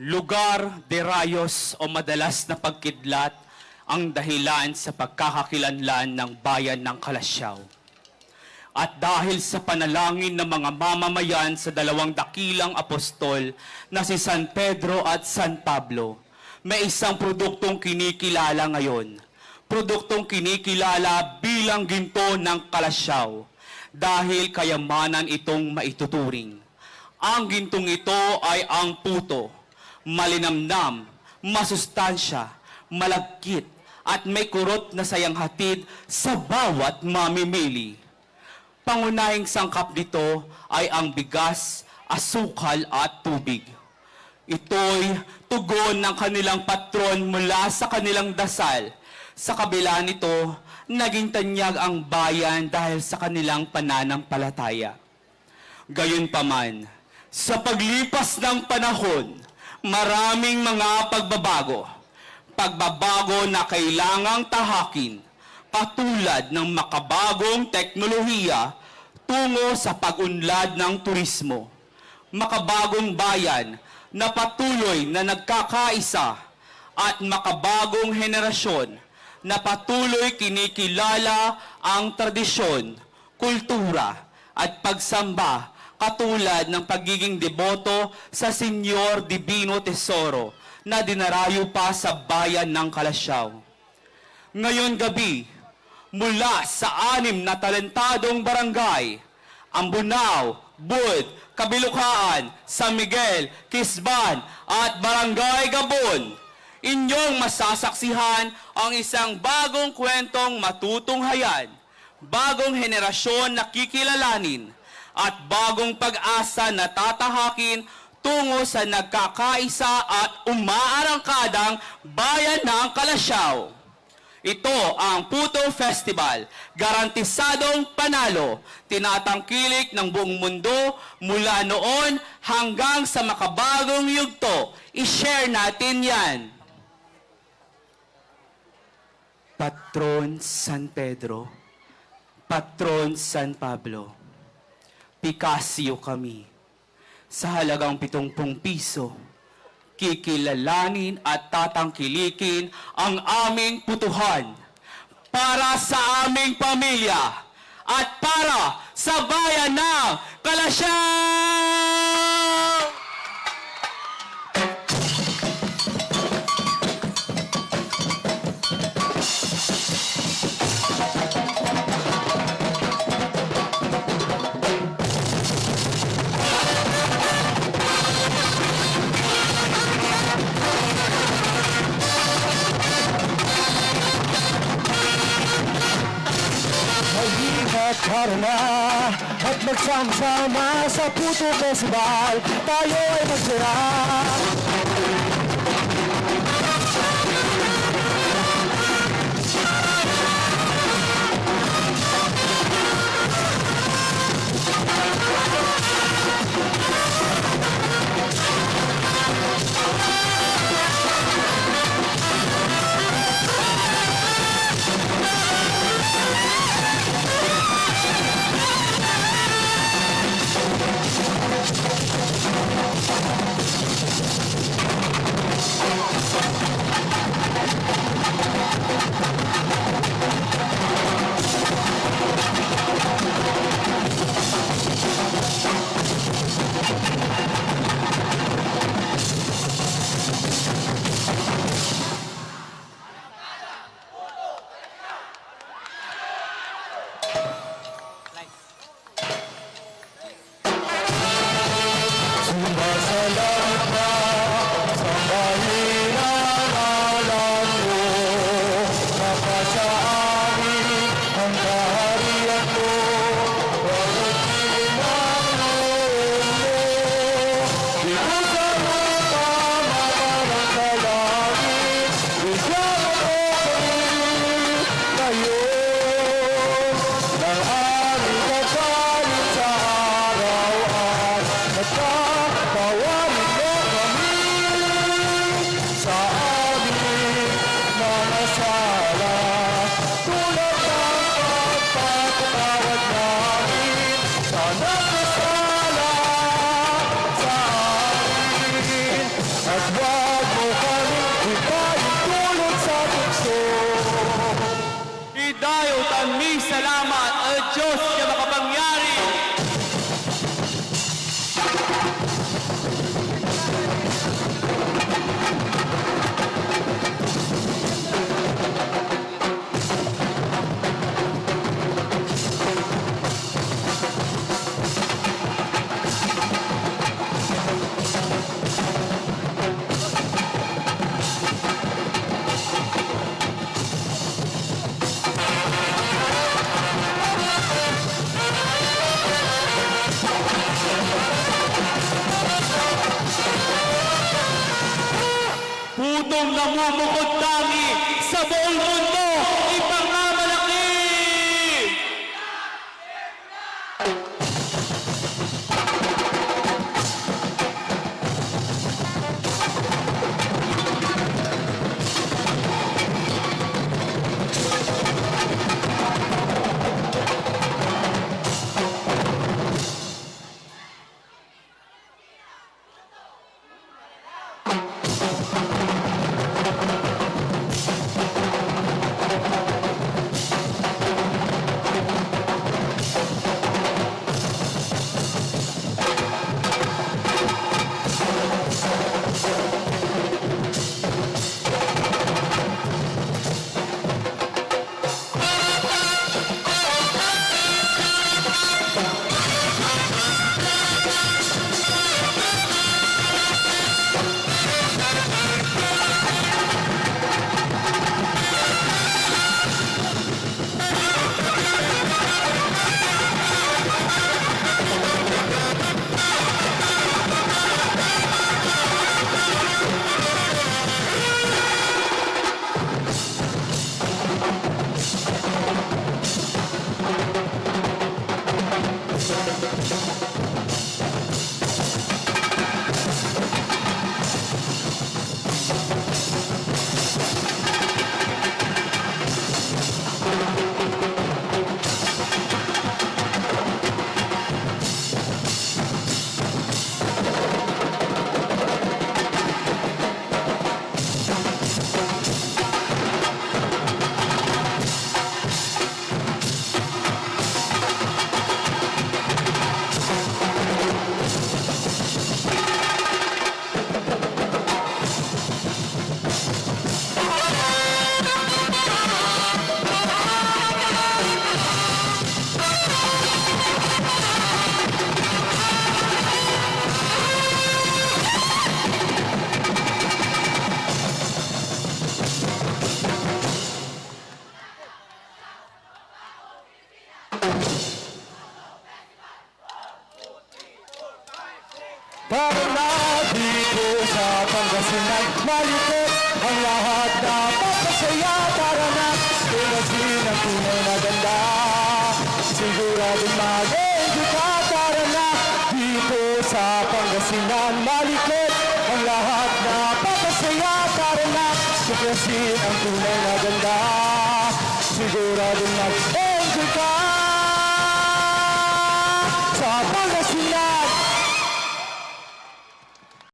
Lugar de rayos o madalas na pagkidlat ang dahilan sa pagkakakilanlan ng bayan ng Kalasyaw. At dahil sa panalangin ng mga mamamayan sa dalawang dakilang apostol na si San Pedro at San Pablo, may isang produktong kinikilala ngayon. Produktong kinikilala bilang ginto ng Kalasyaw dahil kayamanan itong maituturing. Ang gintong ito ay ang puto, malinamnam, masustansya, malagkit, at may kurot na sayang hatid sa bawat mamimili. Pangunahing sangkap nito ay ang bigas, asukal at tubig. Ito'y tugon ng kanilang patron mula sa kanilang dasal. Sa kabila nito, naging tanyag ang bayan dahil sa kanilang pananampalataya. Gayunpaman, sa paglipas ng panahon, maraming mga pagbabago. Pagbabago na kailangang tahakin, katulad ng makabagong teknolohiya tungo sa pag-unlad ng turismo. Makabagong bayan na patuloy na nagkakaisa at makabagong henerasyon na patuloy kinikilala ang tradisyon, kultura at pagsamba katulad ng pagiging deboto sa Senyor Divino Tesoro na dinarayo pa sa bayan ng Kalasyaw. Ngayon gabi, mula sa anim na talentadong barangay, Ambunao, Bud, Kabilukaan, San Miguel, Kisban, at Barangay Gabon, inyong masasaksihan ang isang bagong kwentong matutunghayan, bagong henerasyon na kikilalanin, at bagong pag-asa na tatahakin tungo sa nagkakaisa at umaarangkadang bayan ng Kalasyaw. Ito ang Puto Festival, garantisadong panalo, tinatangkilik ng buong mundo mula noon hanggang sa makabagong yugto. I-share natin yan. Patron San Pedro, Patron San Pablo, Picasio kami. Sa halagang 70 piso, kikilalanin at tatangkilikin ang aming putuhan para sa aming pamilya at para sa bayan ng Kalasyaw! Na At magsama-sama sa Puto Festival Tayo ay magsaya o Diyos Putong namumukod tangi sa buong mundo, Para na dito sa Pangasinan Malikot ang lahat na papasaya. Para na tumasin ang tunay na ganda. Siguradong mag-enjoy ka. Para na dito sa Pangasinan Malikot ang lahat na papasaya. Para na tumasin ang tunay na ganda. Siguradong mag-enjoy ka